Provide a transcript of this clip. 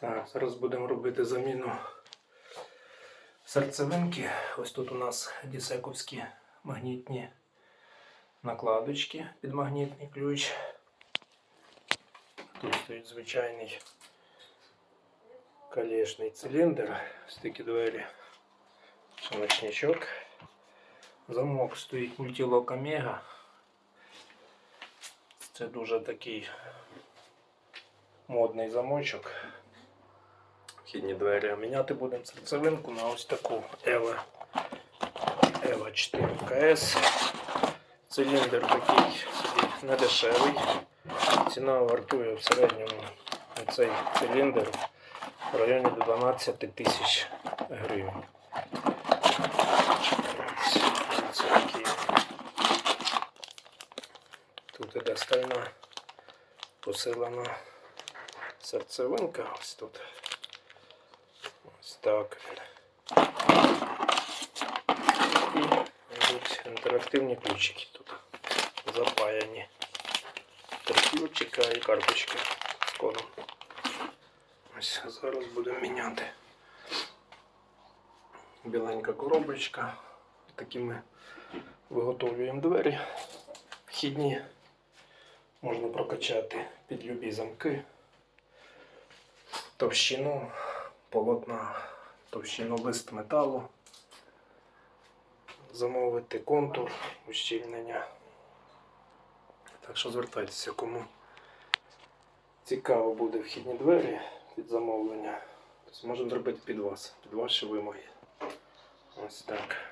Так, зараз будемо робити заміну серцевинки. Ось тут у нас дісековські магнітні накладочки під магнітний ключ. Тут стоїть звичайний колешний циліндр, ось такі двері, ночничок. Замок стоїть мультилок Омега. Це дуже такий модний замочок. Вхідні двері. Міняти будемо серцевинку на ось таку EVA, EVA 4 КС. Циліндр такий собі не дешевий. Ціна вартує в середньому цей циліндр в районі 12 тисяч гривень. Тут іде стальна посилена серцевинка. Ось тут. Ось так він. І йдуть інтерактивні ключики тут запаяні. Три ключика і карточки з кодом. Ось зараз будемо міняти. Біленька коробочка. Такі ми виготовлюємо двері. Вхідні можна прокачати під любі замки. Товщину полотна, товщину лист металу. Замовити контур, ущільнення. Так що звертайтеся, кому цікаво буде вхідні двері під замовлення. Тобто можемо зробити під вас, під ваші вимоги. Ось так.